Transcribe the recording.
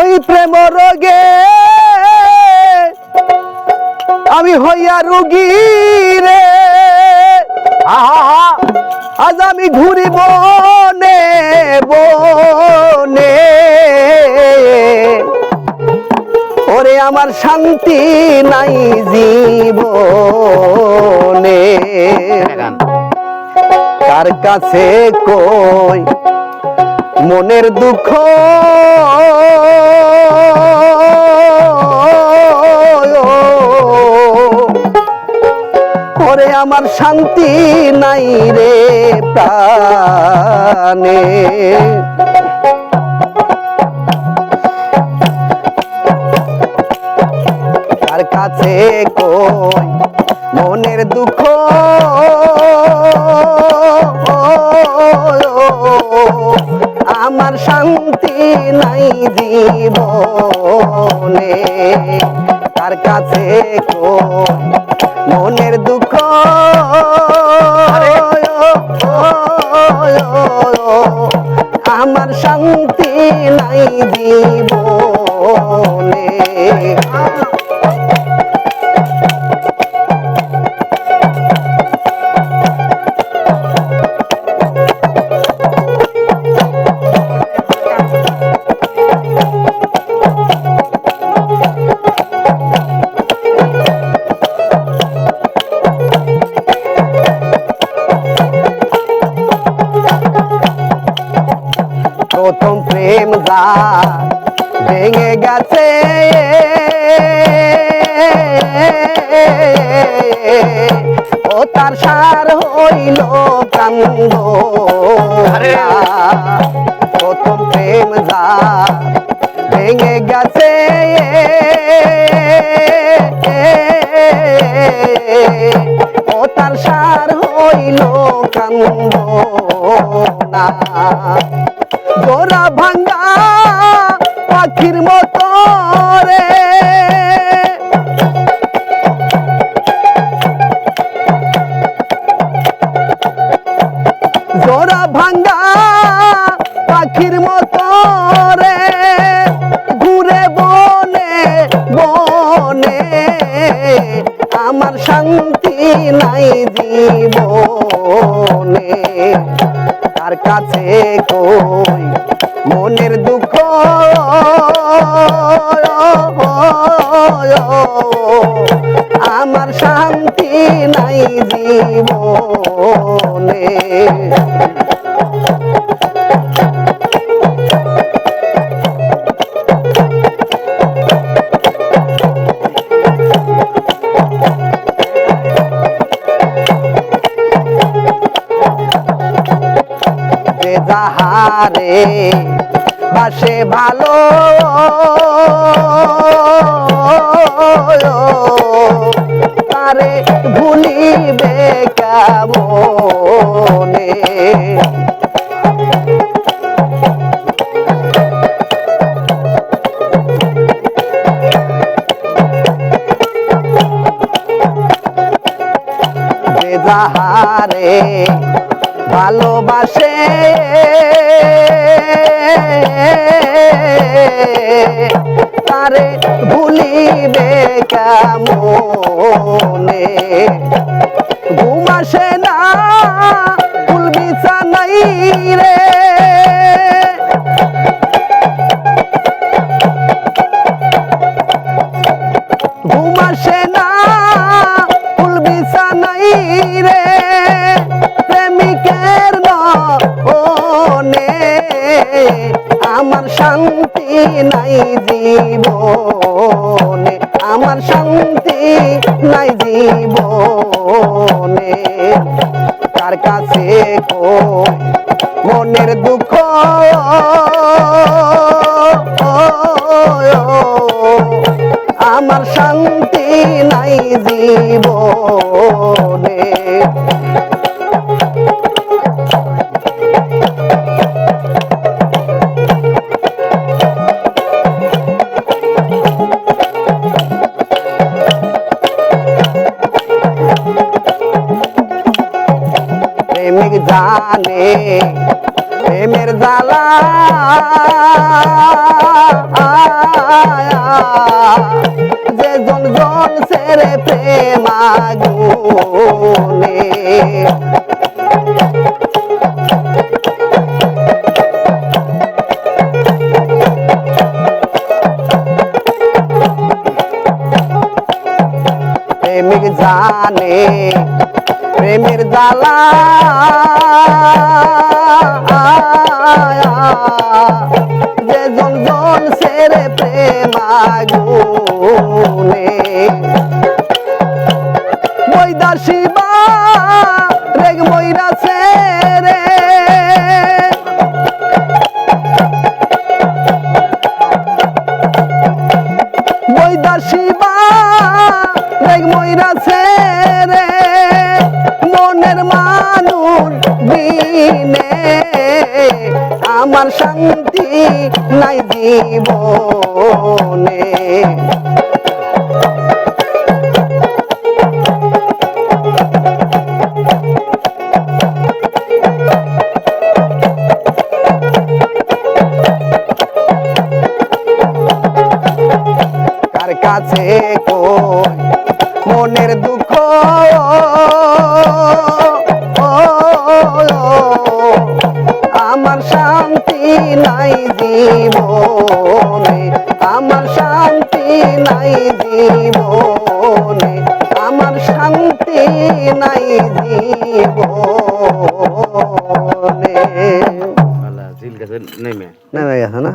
ওই প্রেম রোগে আমি হইয়া রুগী রে। আহা আজ আমি ঘুরি বনে বনে ওরে আমার শান্তি নাই জীবনে। কার কাছে কই মনের দুঃখ। ওরে আমার শান্তি নাই রে প্রাণে। তার কাছে কই মনের দুঃখ? শান্তি নাই জীবনে। তার কাছে কো মনের দুঃখ? আমার শান্তি নাই জীবনে। প্রথম প্রেম যা ভেঙে গেছে। ও তার সার হইল কান্দ প্রথম প্রেম যা ভেঙে গেছে। ও তার সার হইল কান্দ না গোরা ভাঙ্গা পাখির মতো রে। জোড়া ভাঙ্গা পাখির মতো রে। ঘুরে বনে বনে আমার শান্তি নাই জীবনে। তার কাছে কই? মনের দুঃখ আমার শান্তি নাই জীবনে। যাহারে বাসে ভালো। তারে ভুলিবে কেমনে? যাহারে ভালোবাসে। তারে ভুলিবে কেমনে? ঘুমাসে না ফুল বিছানাই রে। শান্তি নাই জীবনে, আমার শান্তি নাই জীবনে। তার কাছে কই মনের দুঃখ? আমার শান্তি নাই জীবনে। জানে প্রেমের জ্বালা। যে জন জন সেরে প্রেমাগুনে প্রেমিক জানে প্রেমের জ্বালা যে জন জন সেরে প্রেমাগুনে দিনে আমার শান্তি নাই জীবনে। কাছে কই মনের দুঃখ নাই জীবনে আমার শান্তি নাই জীবনে আমার শান্তি নাই জীবনে নেমে। নেমে গেছে না?